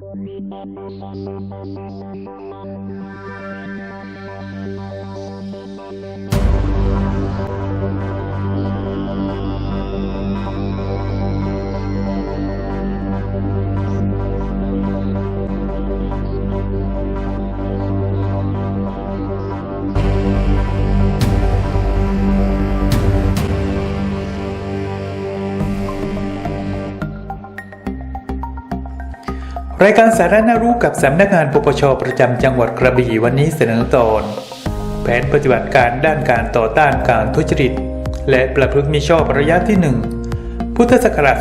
Thank you. รายการสาระน่ารู้กับสำนักงานปปชประจำจังหวัดกระบี่วันนี้เสนอตอน แผนปฏิบัติการด้านการต่อต้านการทุจริต และประพฤติมิชอบระยะที่ 1 พุทธศักราช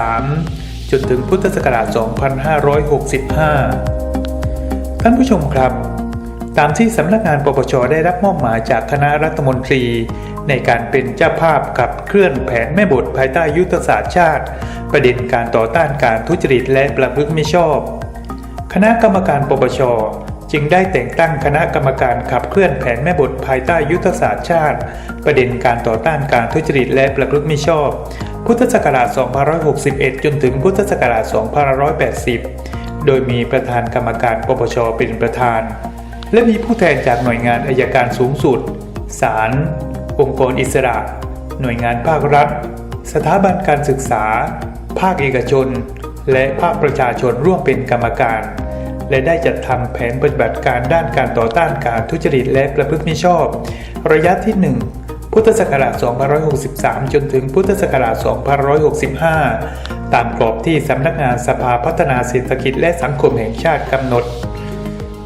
2563 จนถึงพุทธศักราช 2565 ท่านผู้ชมครับ ตามที่สำนักงานปปชได้รับมอบหมายจากคณะรัฐมนตรี ในการเป็นเจ้าภาพกับเคลื่อนแผนแม่บทภายใต้ยุทธศาสตร์ชาติ ประเด็นการต่อต้านการทุจริตและประพฤติไมิชอบ คณะกรรมการปปชจึงได้แต่งตั้งคณะกรรมการขับเคลื่อนแผนแม่บทภายใต้ยุทธศาสตร์ชาติ ประเด็นการต่อต้านการทุจริตและประพฤติมิชอบ พุทธศักราช 2561 จนถึงพุทธศักราช 2580 โดยมีประธานกรรมการปปชเป็นประธาน และมีผู้แทนจากหน่วยงานอายการสูงสุด ศาล องค์กรอิสระ หน่วยงานภาครัฐ สถาบันการศึกษา ภาคเอกชน และภาคประชาชนร่วมเป็นกรรมการ และได้จัดทำแผนปฏิบัติการด้านการต่อต้านการทุจริตและประพฤติมิชอบ ระยะที่ 1 พุทธศักราช 2563 จนถึงพุทธศักราช 2565 ตามกรอบที่สำนักงานสภาพัฒนาเศรษฐกิจและสังคมแห่งชาติกำหนด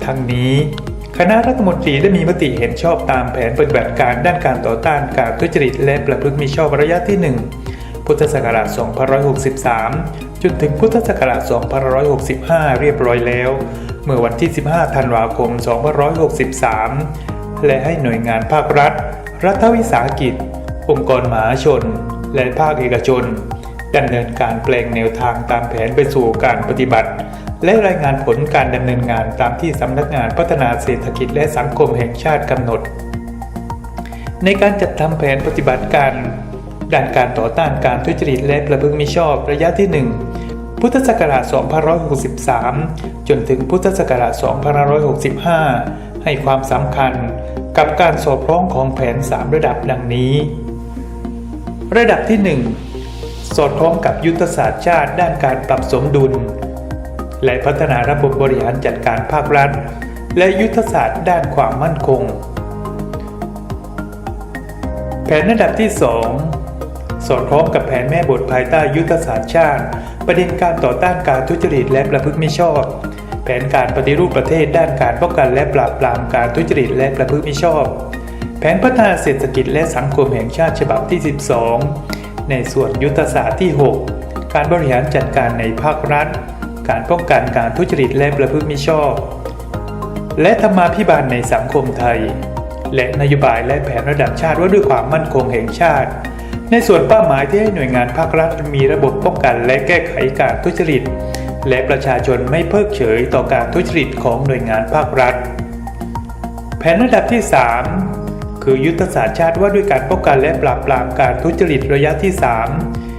ทั้งนี้ คณะรัฐมนตรีได้มีมติเห็นชอบตามแผนปฏิบัติการด้านการต่อต้านการทุจริตและประพฤติมิชอบระยะที่ 1 พุทธศักราช 2563 จนถึงพุทธศักราช 2565 เรียบร้อยแล้ว เมื่อวันที่ 15 ธันวาคม 2563 และให้หน่วยงานภาครัฐ รัฐวิสาหกิจ องค์กรมหาชน และภาคเอกชนดำเนินการแปลงแนวทางตามแผนไปสู่การปฏิบัติ และรายงานผลการดำเนินงานตามที่สำนักงานพัฒนาเศรษฐกิจและสังคมแห่งชาติกำหนด ในการจัดทำแผนปฏิบัติการด้านการต่อต้านการทุจริตและประพฤติมิชอบระยะที่ 1 พุทธศักราช 2563 จนถึงพุทธศักราช 2565 ให้ความสำคัญกับการสอดคล้องของแผน 3 ระดับดังนี้ ระดับที่ 1 สอดคล้องกับยุทธศาสตร์ชาติด้านการปรับสมดุล และพัฒนาระบบบริหารจัดการภาครัฐ และยุทธศาสตร์ด้านความมั่นคง แผนระดับที่ 2 สอดคล้องกับแผนแม่บทภายใต้ยุทธศาสตร์ชาติ ประเด็นการต่อต้านการทุจริตและประพฤติมิชอบ แผนการปฏิรูปประเทศด้านการป้องกันและปราบปรามการทุจริตและประพฤติมิชอบ แผนพัฒนาเศรษฐกิจและสังคมแห่งชาติฉบับที่ 12 ในส่วนยุทธศาสตร์ที่ 6 การบริหารจัดการในภาครัฐ การป้องกันการทุจริตและประพฤติมิชอบ และธรรมาภิบาลในสังคมไทย และนโยบายและแผนระดับชาติว่าด้วยความมั่นคงแห่งชาติ ในส่วนเป้าหมายที่ให้หน่วยงานภาครัฐมีระบบป้องกันและแก้ไขการทุจริต และประชาชนไม่เพิกเฉยต่อการทุจริตของหน่วยงานภาครัฐ แผนระดับที่ 3 คือยุทธศาสตร์ชาติว่าด้วยการป้องกันและปราบปรามการทุจริตระยะที่ 3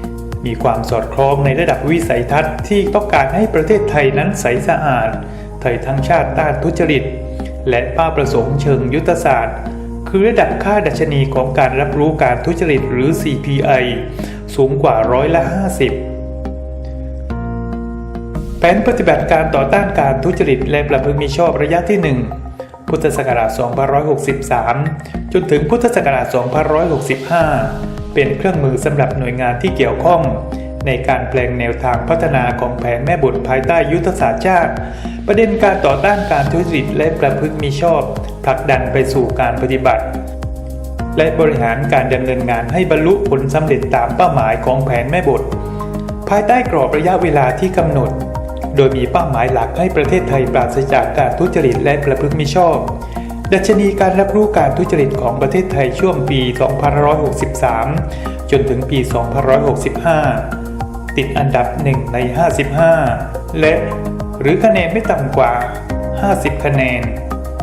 มีความสอดคล้องในระดับวิสัยทัศน์ที่ต้องการให้ประเทศไทยนั้นใสสะอาด ไทยทั้งชาติต้านทุจริต และป้าประสงค์เชิงยุทธศาสตร์ คือระดับค่าดัชนีของการรับรู้การทุจริตหรือ CPI สูงกว่าร้อยละ 50 แผนปฏิบัติการต่อต้านการทุจริตและประพฤติมิชอบระยะที่ 1 พุทธศักราช 2563 จนถึงพุทธศักราช 2565 เป็นเครื่องมือสำหรับหน่วยงานที่เกี่ยวข้อง ในการแปลงแนวทางพัฒนาของแผนแม่บทภายใต้ยุทธศาสตร์ชาติ ประเด็นการต่อต้านการทุจริตและประพฤติมิชอบ ผลักดันไปสู่การปฏิบัติ และบริหารการดำเนินงานให้บรรลุผลสำเร็จตามเป้าหมายของแผนแม่บท ภายใต้กรอบระยะเวลาที่กำหนด โดยมีเป้าหมายหลักให้ประเทศไทยปราศจากการทุจริตและประพฤติมิชอบ ดัชนีการรับรู้การทุจริตของประเทศไทยช่วงปี 2563 จนถึงปี 2565 ติดอันดับ 1 ใน 55 และหรือคะแนนไม่ต่ำกว่า 50 คะแนน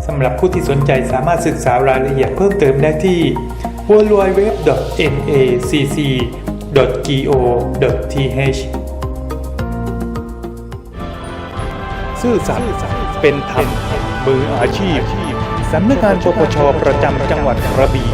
สำหรับผู้ที่สนใจสามารถศึกษารายละเอียดเพิ่มเติมได้ที่ www.nacc.go.th ซื่อสัตย์เป็นธรรมมืออาชีพ สำนักงานปปชประจำจังหวัดกระบี่